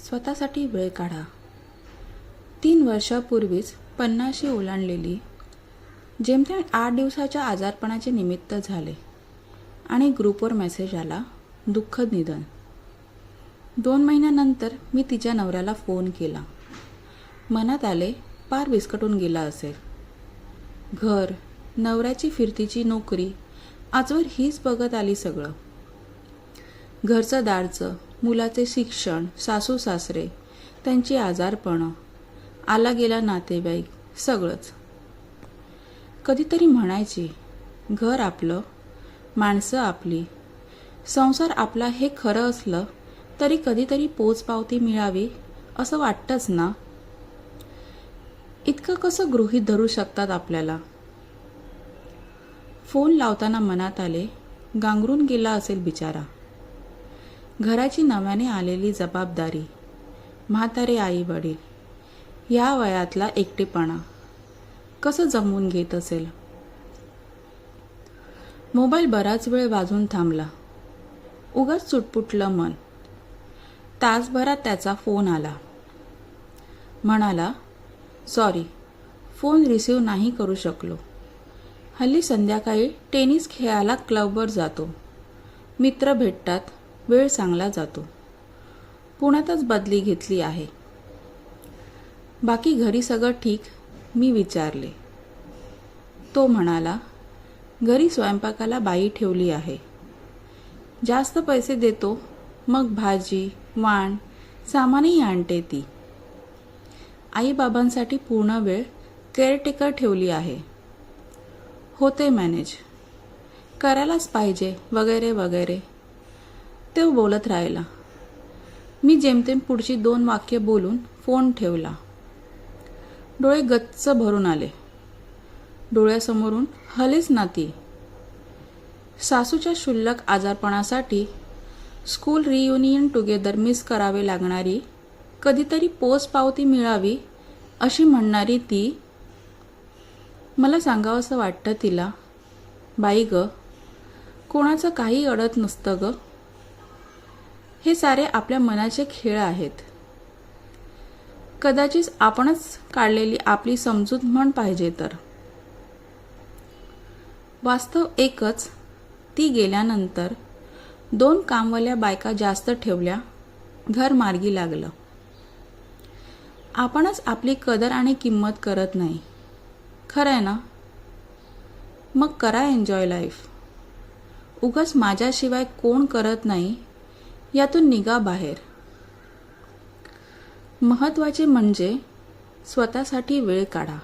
स्वतःसाठी वेळ काढा. तीन वर्षापूर्वीच पन्नाशी ओलांडलेली जेमतेम आठ दिवसाच्या आजारपणाचे निमित्त झाले आणि ग्रुपवर मेसेज आला दुःखद निधन. दोन महिन्यानंतर मी तिच्या नवऱ्याला फोन केला. मनात आले पार विस्कटून गेला असेल. घर नवऱ्याची फिरतीची नोकरी आजवर हीच बघत आली सगळं. घरचं दारचं मुलाचे शिक्षण सासू सासरे त्यांची आजारपणं आला गेला नातेवाईक सगळंच. कधीतरी म्हणायची घर आपलं माणसं आपली संसार आपला हे खरं असलं तरी कधीतरी पोचपावती मिळावी असं वाटतंच ना? इतकं कसं गृहीत धरू शकतात आपल्याला? फोन लावताना मनात आले गांगरून गेला असेल बिचारा. घराची नव्याने आलेली जबाबदारी. म्हातारे आई वडील. या वयातला एकटेपणा. कसं जमवून घेत असेल? मोबाईल बराच वेळ वाजून थांबला. उगाच सुटपुटलं मन. तासभरात त्याचा फोन आला. म्हणाला सॉरी फोन रिसीव नाही करू शकलो. हल्ली संध्याकाळी टेनिस खेळायला क्लबवर जातो. मित्र भेटतात. वेळ चांगला जातो. पुण्यातच बदली घेतली आहे. बाकी घरी सगळं ठीक मी विचारले. तो म्हणाला घरी स्वयंपाकाला बाई ठेवली आहे. जास्त पैसे देतो मग भाजी वाण सामानही आणते ती. आईबाबांसाठी पूर्ण वेळ केअरटेकर ठेवली आहे. होते मॅनेज. करायलाच पाहिजे वगैरे वगैरे. सत्यव बोलत राहिला. मी जेमतेम पुढची दोन वाक्य बोलून फोन ठेवला. डोळे गच्च भरून आले. डोळ्यासमोरून हलेच ना ती. सासूच्या क्षुल्लक आजारपणासाठी स्कूल रियुनियन टुगेदर मिस करावे लागणारी कधीतरी पोच पावती मिळावी अशी म्हणणारी ती. मला सांगावंसं वाटतं तिला बाई ग कोणाचं काही अडत नसतं ग. हे सारे आपल्या मनाचे खेळ आहेत. कदाचित आपणच काढलेली आपली समजूत म्हण पाहिजे तर. वास्तव एकच ती गेल्यानंतर दोन कामवाल्या बायका जास्त ठेवल्या घर मार्गी लागलं. आपणच आपली कदर आणि किंमत करत नाही. खरं आहे ना? मग करा एन्जॉय लाईफ. उगाच माझ्याशिवाय कोण करत नाही यातून निघा बाहेर. महत्त्वाचे म्हणजे स्वतःसाठी वेळ काढा.